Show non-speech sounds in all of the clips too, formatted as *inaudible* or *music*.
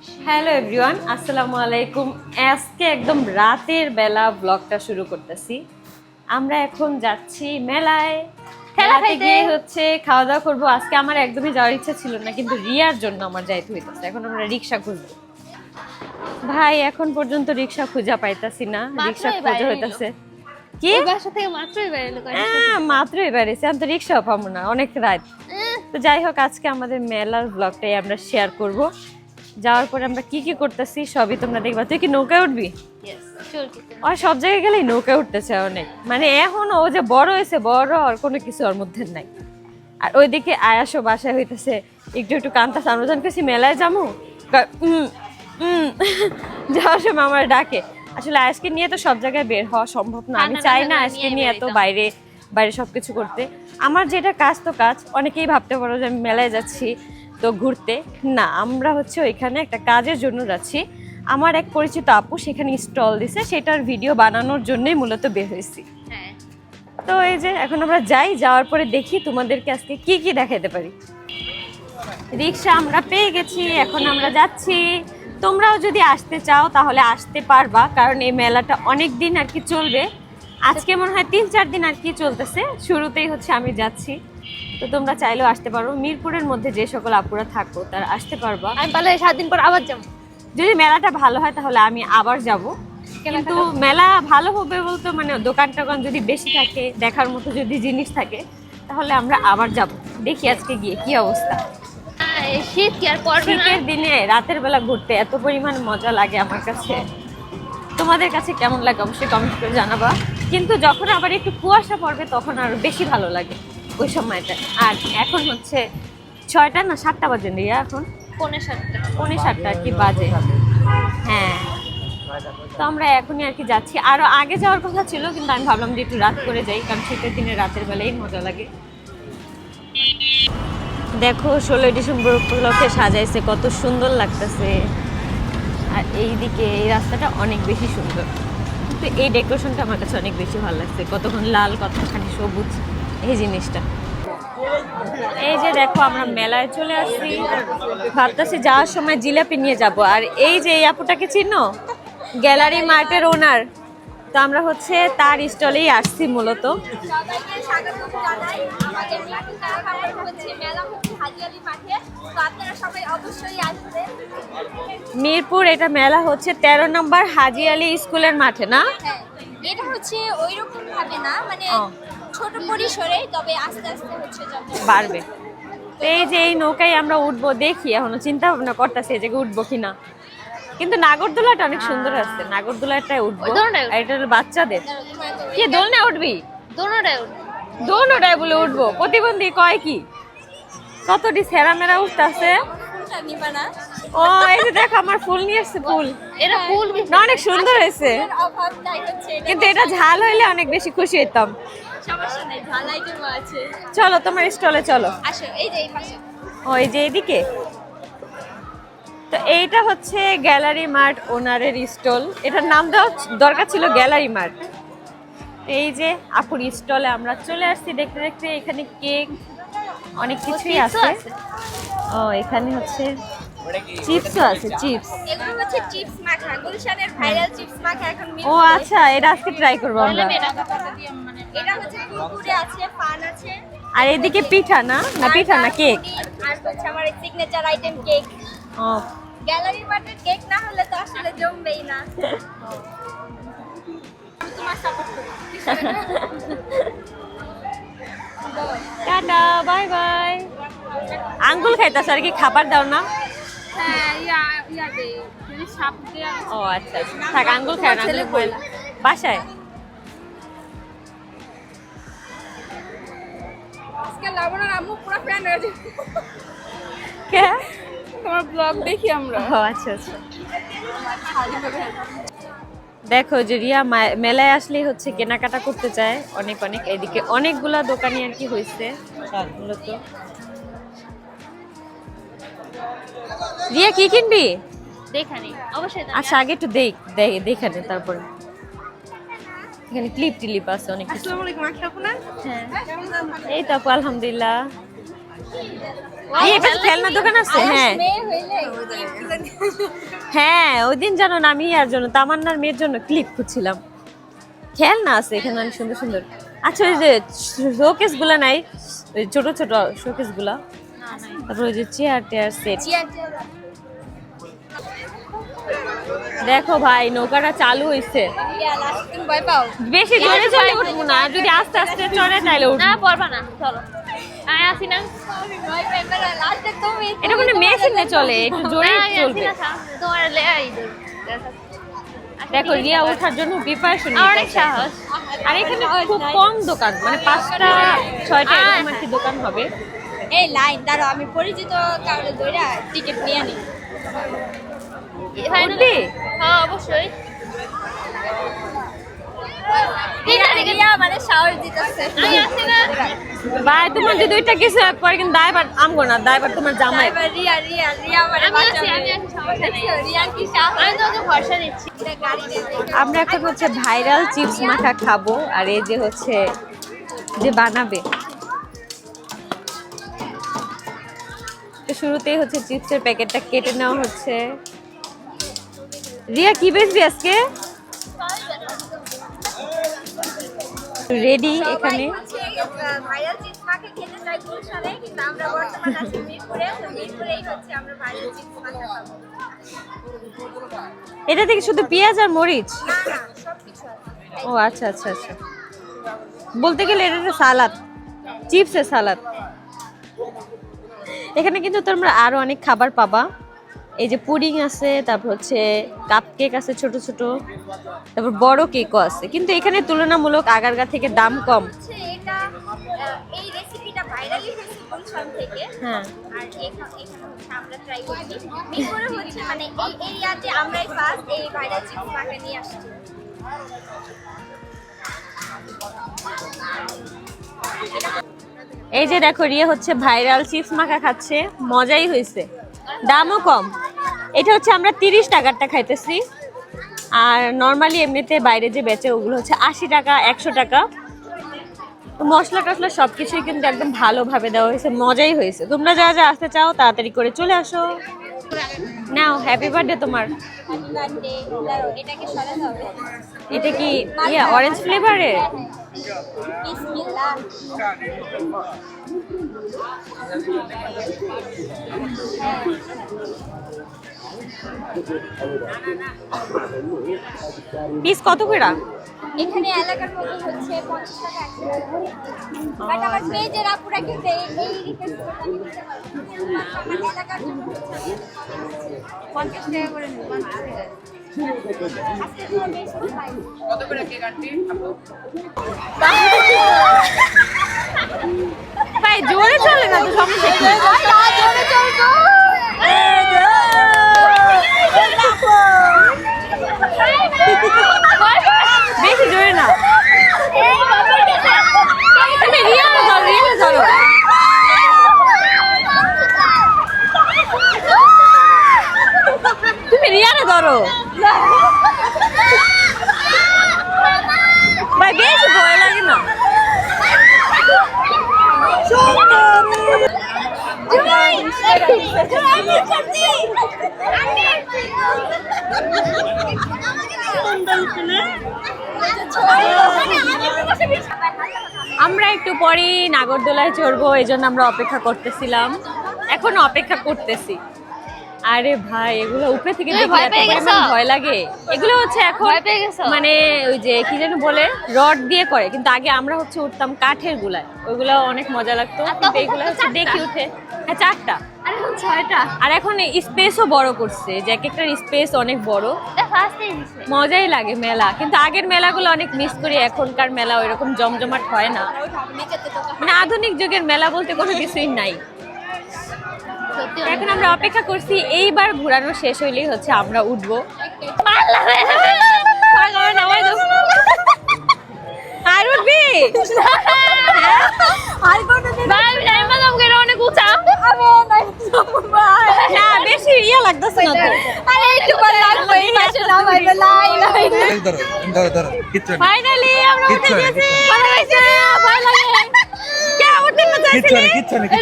Hello everyone আসসালামু আলাইকুম আজকে একদম রাতের বেলা ব্লগটা শুরু করতেছি আমরা এখন যাচ্ছি মেলায় মেলাতে গিয়ে হচ্ছে খাওয়া দাওয়া করব আজকে আমার একদমই যাওয়ার ইচ্ছা ছিল না কিন্তু রিয়ার জন্য আমার যাইতে হইতেছে এখন আমরা রিক্সা খুঁজবো ভাই এখন পর্যন্ত রিক্সা খুঁজা পাইতাছি না রিক্সা খোঁজা হইতাছে কি বাসা থেকে মাত্রই বেরোলো হ্যাঁ, মাত্রই বেড়েছে আমি তো রিক্সাও পাবো না অনেক রাত তো যাই হোক আজকে আমাদের মেলার ব্লগটাই আমরা শেয়ার করব যাওয়ার পরে আমরা কি কি করতেছি সবই তোমরা দেখবা। তুই কি নৌকায় উঠবি? আর সব জায়গায় গেলেই নৌকায় উঠতেছে অনেক। মানে এখন ও যে বড় হয়েছে বড় আর কোনো কিছু ওর মধ্যে নাই। আর ওইদিকে আয়াসও বাসায় হইতেছে একটু একটু কান্তাছে আমরা যখন কাছে মেলায় যাব *laughs* যাওয়ার সময় আমার ডাকে। আসলে আয়াসকে নিয়ে তো সব জায়গায় বের হওয়া সম্ভব না। আমি চাই না আজকে নিয়ে এত। বাইরে বাইরে সবকিছু করতে। আমার যেটা কাজ তো কাজ অনেকেই ভাবতে পারো যে আমি মেলায় যাচ্ছি। তো ঘুরতে? না আমরা হচ্ছে ওইখানে একটা কাজের জন্য যাচ্ছি। আমার এক পরিচিত আপু সেখানে স্টল দিছে সেটার ভিডিও বানানোর জন্যই মূলত বের হয়েছি। হ্যাঁ। তো এই যে এখন আমরা যাই যাওয়ার পরে দেখি তোমাদেরকে আজকে কি কি দেখাতে পারি। রিক্সা আমরা পেয়ে গেছি এখন আমরা যাচ্ছি। তোমরাও যদি আসতে চাও তাহলে আসতে পারবা কারণ এই মেলাটা অনেক দিন আর কি চলবে। আজকে মনে হয় তিন চার দিন আর কি চলতেছে। শুরুতেই হচ্ছে আমি যাচ্ছি। তো তোমরা চাইলেও আসতে পারো। মিরপুরের মধ্যে যে সকল আপুরা থাকো তারা আসতে পারবা। আমি পারলে সাত দিন পর আবার যাব। যদি মেলাটা ভালো হয় তাহলে আমি আবার যাব। কিন্তু মেলা ভালো হবে বলতে মানে দোকান টোকান যদি বেশি থাকে দেখার মতো যদি জিনিস থাকে তাহলে আমরা আবার যাব। দেখি আজকে গিয়ে কি অবস্থা। শীত কি আর শীতের দিনে রাতের বেলা ঘুরতে এত পরিমাণ মজা লাগে আমার কাছে। তোমাদের কাছে কেমন লাগে অবশ্যই কমেন্ট করে জানাবা। কিন্তু যখন আবার একটু কুয়াশা পড়বে তখন আরও বেশি ভালো লাগে ওই সময়টা আর এখন হচ্ছে ছয়টা না সাতটা বাজে রিয়া এখন? পনেরো সাতটা। পৌনে সাতটা আর কি বাজে। হ্যাঁ। তো আমরা এখনই আর কি যাচ্ছি। আরও আগে যাওয়ার কথা ছিল কিন্তু আমি ভাবলাম যে একটু রাত করে যাই কারণ শীতের দিনে রাতের বেলায় মজা লাগে। দেখো ষোলোই ডিসেম্বর উপলক্ষে সাজাইছে কত সুন্দর লাগতেছে। আর এইদিকে এই রাস্তাটা অনেক বেশি সুন্দর। কিন্তু এই ডেকোরেশনটা আমার কাছে অনেক বেশি ভালো লাগছে। কতক্ষণ লাল, কতখানি সবুজ, এই জিনিসটা। এই যে দেখো, আমরা মেলায় চলে আসছি। ভাবতেছি যাওয়ার সময় জিলাপি নিয়ে যাব। আর এই যে এই আপুটাকে চিনো? গ্যালারি মার্টের ওনার। তো আমরা হচ্ছে তার স্টলেই আসছি মূলত। মিরপুর এটা মেলা হচ্ছে তেরো নম্বর হাজি আলী স্কুলের মাঠে না? হ্যাঁ এটা হচ্ছে ওই রকম ভাবে না মানে ছোট পরিসরে তবে আস্তে আস্তে হচ্ছে বাড়বে। তো এই যে এই নৌকায় আমরা উঠবো দেখি এখনও চিন্তা ভাবনা করতেছি জায়গায় উঠবো কিনা। কিন্তু নাগরদোলাটা অনেক সুন্দর আছে। নাগরদোলাটায় উঠবো। এটা হলো বাচ্চাদের। কি দোলনায় উঠবি? দোনোটাই দোনোটায় বলে উঠবো। প্রতিবন্ধী কয় কি? কতটি সেরা মেরা উঠতেছে? ও এই যে দেখো আমার ফুল নিয়ে এসছে ফুল। এরা ফুল না অনেক সুন্দর হয়েছে। হচ্ছে এটা কিন্তু এটা ঝাল হইলে অনেক বেশি খুশি হইতাম। সমস্যা নেই ঝালাই দেবো আছে। চলো তোমার স্টলে চলো। আসো এই যে এই পাশে। ওই যে এদিকে? তো এইটা হচ্ছে গ্যালারি মার্ট ওনারের স্টল। এটার নাম দেওয়া দরকার ছিল গ্যালারি মার্ট। এই যে আপুর স্টলে আমরা চলে আসছি দেখতে দেখতে এখানে কেক অনেক কিছুই আছে। আছে। ও এখানে হচ্ছে চিপসও আছে চিপস? এগুলো হচ্ছে চিপস মাখা। গুলশানের ভাইরাল চিপস মাখা এখন ও আচ্ছা এটা আজকে ট্রাই করব আমরা। এটা হচ্ছে কুরকুরে আছে পান আছে। আর এদিকে পিঠা না? না পিঠা না কেক? আর হচ্ছে আমার সিগনেচার আইটেম কেক গ্যালারি মার্টের কেক না হলে তো আসলে জমবেই না। তোমার সাপোর্ট টাটা বাই বাই। আঙ্গুল খাইতাছ আর কি? খাবার দাও না। হ্যাঁ ও আচ্ছা থাক আঙ্গুল না আঙ্গুল। বাসায়? আজকে লবণের আম্মু পুরো ফ্যান হয়ে কে? তোমার ব্লগ দেখি আমরা। ও আচ্ছা আচ্ছা। দেখো যে রিয়া মেলায় আসলেই হচ্ছে কেনাকাটা করতে চায় অনেক অনেক। এদিকে অনেকগুলা দোকানি আর কি হয়েছে মূলত। রিয়া কি কিনবি? দেখানি। অবশ্যই আচ্ছা আগে একটু দেখ দে- দেখে তারপরে। এখানে ক্লিপ টিলিপ আছে অনেক আসসালামু আলাইকুম আশরাফুনা হ্যাঁ। এই তো আলহামদুলিল্লাহ। এই খেলনা দোকান আছে? হ্যাঁ। হ্যাঁ ওই দিন জানো না আমি আর জন্য তামান্নার মেয়ের জন্য ক্লিপ খুঁজছিলাম। খেলনা আছে এখানে অনেক সুন্দর সুন্দর। আচ্ছা ওই যে শোকেসগুলা নাই? ওই ছোট ছোট শোকেসগুলা তারপর ওই যে চেয়ার টেয়ার সেট দেখো ভাই নৌকাটা চালু হইছে। বেশি জোরে চলে উঠবো না যদি আস্তে আস্তে চলে তাহলে উঠবো। না পড়বা না চলো। আসি না। এটা মানে মেশিনে চলে একটু জোরে না, চলবে। না, দেখো। রিয়া ওঠার জন্য প্রিপারেশন অনেক সাহস। আর এখানে খুব কম দোকান মানে পাঁচটা ছয়টা এরকম কি দোকান হবে। এই লাইন দাঁড়াও আমি পরিচিত কাউরে ধইরা টিকিট নিয়ে নিই? হ্যাঁ অবশ্যই রিয়া রিয়া মানে সাহস দিতেছে আমি আসি না ভাই তোমার যদি ওইটা কিছু পরে কিন্তু দায়বার আমগো না দায়বার তোমার জামাই। রিয়া রিয়া রিয়া মানে আমি আছি আমি আছি সমস্যা নেই। রিয়া কি সাহস? আমি তোমাকে ভরসা দিচ্ছি। এটা গাড়ি নিয়ে আমরা এখন হচ্ছে ভাইরাল চিপস মাখা খাব আর এই যে হচ্ছে যে বানাবে। তো শুরুতেই হচ্ছে চিপসের প্যাকেটটা কেটে নেওয়া হচ্ছে। রিয়া কি বেচবি আজকে? রেডি এখানে। এটা থেকে শুধু পেঁয়াজ আর মরিচ? ও আচ্ছা আচ্ছা আচ্ছা। বলতে গেলে এটা সালাদ, চিপসের সালাদ। এখানে কিন্তু তোমরা আরও অনেক খাবার পাবা। এই যে পুডিং আছে তারপর হচ্ছে কাপ কেক আছে ছোট ছোট তারপর বড় কেকও আছে। কিন্তু এখানে তুলনামূলক আগারগা থেকে দাম কম। এই রেসিপিটা ভাইরালই হয়েছে গুলশান থেকে। হ্যাঁ। আর এখানে হচ্ছে আমরা ট্রাই করছি। মিরপুরে হচ্ছে মানে এই এরিয়াতে আমরাই ফার্স্ট এই ভাইরাল চিপস মাখা নিয়ে আসছি। এই যে দেখো রিয়া হচ্ছে ভাইরাল চিপস মাখা খাচ্ছে। মজাই হয়েছে দামও কম। এটা হচ্ছে আমরা তিরিশ টাকারটা খাইতেছি। আর নর্মালি এমনিতে বাইরে যে বেচে ওগুলো হচ্ছে আশি টাকা, একশো টাকা। মশলা টশলা সব কিছুই কিন্তু একদম ভালোভাবে দেওয়া হয়েছে, মজাই হয়েছে। তোমরা যা যা আসতে চাও তাড়াতাড়ি করে চলে আসো। নাও হ্যাপি বার্থডে তোমার। এটা কি ইয়া অরেঞ্জ ফ্লেভারের বিসমিল্লাহ পিস কত করে? এখানে এলাকার মধ্যে হচ্ছে পঞ্চাশ টাকা বাট আমার পেজের আপুরা কিন্তু এই হচ্ছে পঞ্চাশ টাকা করে পঞ্চাশ টাকা ভাই জোরে চলে না তো সমস্যা জোরে চলবো বেশি জোরে না তুমি রিয়ালে ধরো রিয়ালে ধরো তুমি রিয়ালে ধরো ভাই বেশি ভয় লাগে না আমরা একটু পরেই নাগরদোলায় চড়বো এই জন্য আমরা অপেক্ষা করতেছিলাম। এখন অপেক্ষা করতেছি। আরে ভাই এগুলো উপরে থেকে ভয় লাগে। এগুলো হচ্ছে এখন? মানে ওই যে কি যেন বলে রড দিয়ে করে। কিন্তু আগে আমরা হচ্ছে উঠতাম কাঠের গুলায়। ওইগুলো অনেক মজা লাগতো। কিন্তু এগুলো হচ্ছে। দেখি উঠে। হ্যাঁ চারটা। আর এখন স্পেসও বড় করছে। যে এক একটার স্পেস অনেক বড়। মজাই লাগে মেলা। কিন্তু আগের মেলাগুলো অনেক মিস করি। এখনকার মেলা ওইরকম জমজমাট হয় না। মানে আধুনিক যুগের মেলা বলতে কোনো কিছুই নাই। এখন আমরা অপেক্ষা করছি এইবার ঘোরানো শেষ হইলেই হচ্ছে আমরা উঠবো। আর অনেক উঁচা। না বেশি ইয়ে লাগতেছে না আরে একটু পর লাগবে এই পাশে নামাইবে লাই লাই ধরো ধরো ধরো কিচ্ছু ফাইনালি আমরা উঠে গেছি কিচ্ছু ভালো লাগে না কিচ্ছু কিচ্ছু বেশি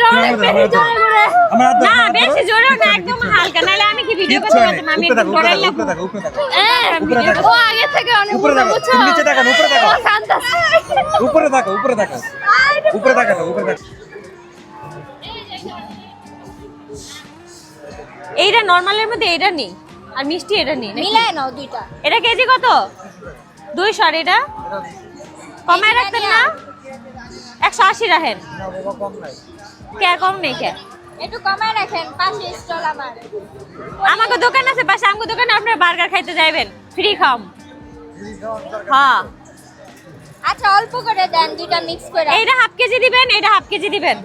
আমার না বেশি জোরে না একদম হালকা। নাহলে আমি কি ভিডিও করতে পারতাম? আমি উপরে একদম থাকো, উপরে ডরাই থাকো, উপরে লাগবো উপরে থাকো। উপরে ভিডিও থাকো। ও আগে থেকে অনেক উপরে উপরে থাকো, নিচে তাকান, উপরে তাকাও। উপরে থাকো উপরে থাকো উপরে থাকো উপরে থাকো এইটা নরমালের মধ্যে এটা নেই আর মিষ্টি এটা নেই মিলায় নাও দুইটা। এটা কেজি কত? দুইশো আর এটা? কমায় রাখতেন না? একশো আশি রাখেন। কে কম নেই কে একটু কমায় রাখেন পাশে স্টল আমার আমাকে দোকান আছে পাশে আমাকে দোকানে আপনার বার্গার খাইতে যাইবেন। ফ্রি খাম হ্যাঁ। আচ্ছা অল্প করে দেন দুইটা মিক্স করে। এইটা হাফ কেজি দিবেন এটা হাফ কেজি দিবেন।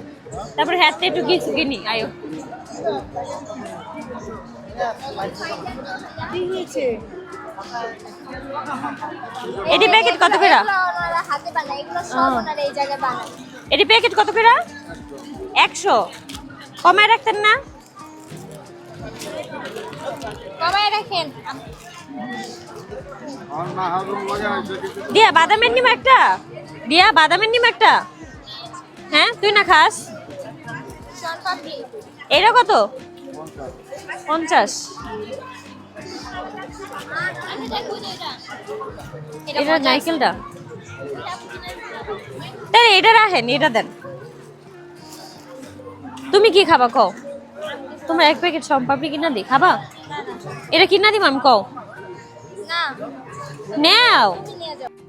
তারপর হ্যাঁ একটু কিছু কিনি আয়ো। এটি প্যাকেট কত বানায় এটি প্যাকেট কত করে? একশো। কমায় রাখতেন না? কমায় রাখেন। দিয়া বাদামের নিম একটা। দিয়া বাদামের নিম একটা। হ্যাঁ তুই না খাস? এটা কত? পঞ্চাশ। এটা নাইকেলটা? তাহলে এটা রাখেন এটা দেন। তুমি কি খাবা কও? তোমার এক প্যাকেট সম্পাপড়ি কিনা দি খাবা? এটা কিনা দিম আমি কও? নেও।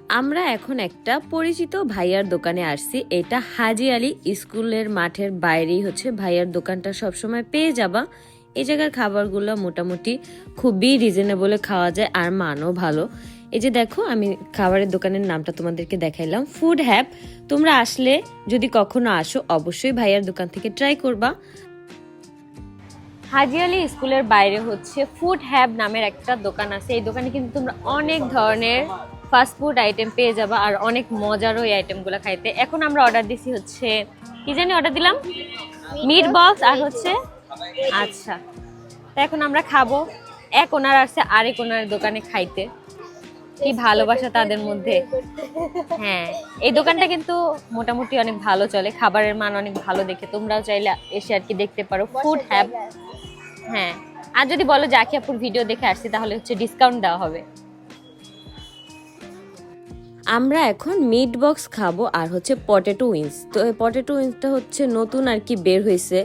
আমরা এখন একটা পরিচিত ভাইয়ার দোকানে আসছি। এটা হাজি আলী স্কুলের মাঠের বাইরেই হচ্ছে। ভাইয়ার দোকানটা সবসময় পেয়ে যাবা। এই জায়গার খাবারগুলো মোটামুটি খুবই রিজনেবলে খাওয়া যায় আর মানও ভালো। এই যে দেখো, আমি খাবারের দোকানের নামটা তোমাদেরকে দেখাইলাম। ফুড হ্যাপ তোমরা আসলে যদি কখনো আসো, অবশ্যই ভাইয়ার দোকান থেকে ট্রাই করবা। হাজি আলী স্কুলের বাইরে হচ্ছে ফুড হ্যাব নামের একটা দোকান আছে। এই দোকানে কিন্তু তোমরা অনেক ধরনের ফাস্ট ফুড আইটেম পেয়ে যাবা আর অনেক মজারও এই আইটেমগুলো খাইতে। এখন আমরা অর্ডার দিছি হচ্ছে, কি জানি অর্ডার দিলাম? মিট বক্স আর হচ্ছে আচ্ছা। তো এখন আমরা খাব। এক ওনার আসছে, আরেক ওনার দোকানে খাইতে। কি ভালোবাসা তাদের মধ্যে। হ্যাঁ এই দোকানটা কিন্তু মোটামুটি অনেক ভালো চলে। খাবারের মান অনেক ভালো দেখে। তোমরাও চাইলে এসে আর কি দেখতে পারো। ফুড হ্যাব হ্যাঁ। আর যদি বলো যে আখিয়াপুর ভিডিও দেখে আসছি, তাহলে হচ্ছে ডিসকাউন্ট দেওয়া হবে। আমরা এখন মিট বক্স খাব, আর হচ্ছে পটেটো উইংস তো এই পটেটো উইংসটা হচ্ছে নতুন আর কি বের হয়েছে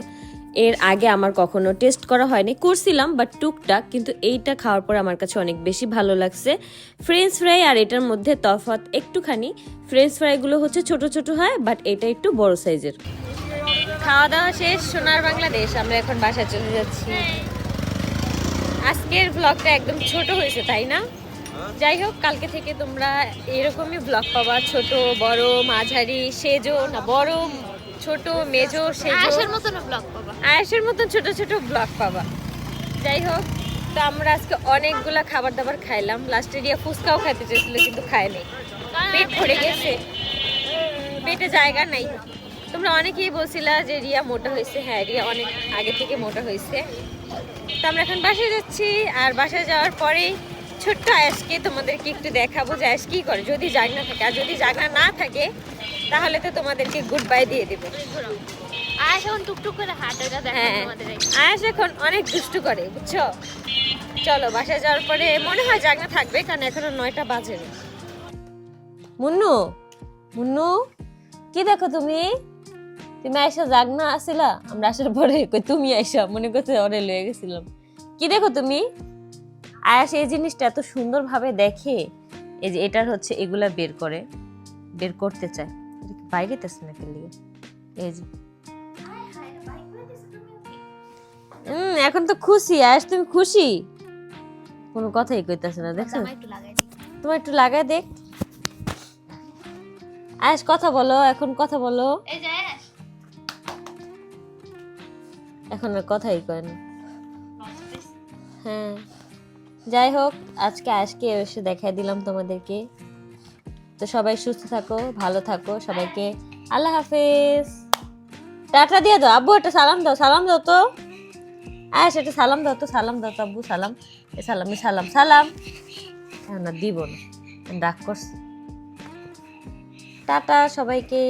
এর আগে আমার কখনো টেস্ট করা হয়নি। করছিলাম বাট টুকটাক, কিন্তু এইটা খাওয়ার পর আমার কাছে অনেক বেশি ভালো লাগছে। ফ্রেঞ্চ ফ্রাই আর এটার মধ্যে তফাৎ একটুখানি। ফ্রেঞ্চ ফ্রাইগুলো হচ্ছে ছোট ছোট হয় বাট এটা একটু বড় সাইজের খাওয়া দাওয়া শেষ, সোনার বাংলাদেশ, আমরা এখন বাসায় চলে যাচ্ছি। আজকের ব্লগটা একদম ছোট হয়েছে, তাই না? যাই হোক, কালকে থেকে তোমরা এরকমই ব্লগ পাবা, ছোট, বড়, মাঝারি, সেজো, না বড় ছোট মেজো আয়েশের মতন ব্লগ পাবা। আয়েসের মতন ছোট ছোট ব্লগ পাবা। যাই হোক তো আমরা আজকে অনেকগুলা খাবার দাবার খাইলাম লাস্টে রিয়া ফুচকাও খাইতে চেয়েছিল কিন্তু খায়নি। পেট ভরে গেছে। পেটে জায়গা নাই। তোমরা অনেকেই বলছিলা যে রিয়া মোটা হয়েছে। হ্যাঁ রিয়া অনেক আগে থেকে মোটা হয়েছে। তো আমরা এখন বাসায় যাচ্ছি আর বাসায় যাওয়ার পরে ছোট্ট আয়াসকে তোমাদেরকে একটু দেখাবো যে আয়াস কি করে যদি জাগনা থাকে। আর যদি জাগনা না থাকে তাহলে তো তোমাদেরকে গুড বাই দিয়ে দেবো। আয়েশ এখন টুকটুক করে হাঁটে হ্যাঁ আয়াস এখন অনেক দুষ্টু করে বুঝছ? চলো বাসায় যাওয়ার পরে মনে হয় জাগনা থাকবে কারণ এখনও নয়টা বাজে। মুন্নু মুন্নু কি দেখো তুমি? তুমি আইসা জাগনা আসিলা? আমরা আসার পরে তুমি আইসা মনে করতে ওরে লয়ে গেছিলাম। কি দেখো তুমি? আয়াস এই জিনিসটা এত সুন্দরভাবে দেখে এই যে এটার হচ্ছে এগুলা বের করে বের করতে চায়। বাইরে তেছে নাকি লিগে এই যে। হুম এখন তো খুশি আয়াস তুমি খুশি? কোনো কথাই কইতাছে না দেখছ? একটু লাগাই তোমার একটু লাগায় দেখ। আয়াস কথা বলো এখন কথা বলো। এখন আর কথাই কয় না। হ্যাঁ। যাই হোক আজকে আজকে এসে দেখাই দিলাম তোমাদেরকে। তো সবাই সুস্থ থাকো, ভালো থাকো, সবাইকে আল্লাহ হাফেজ। টাটা দিয়ে দাও, আব্বু একটা সালাম দাও সালাম দাও তো। আয়াস একটা সালাম দাও তো, সালাম দাও তো, আব্বু, সালাম। এ সালাম সালাম সালাম। না দিব না রাগ করছি। টাটা সবাইকে।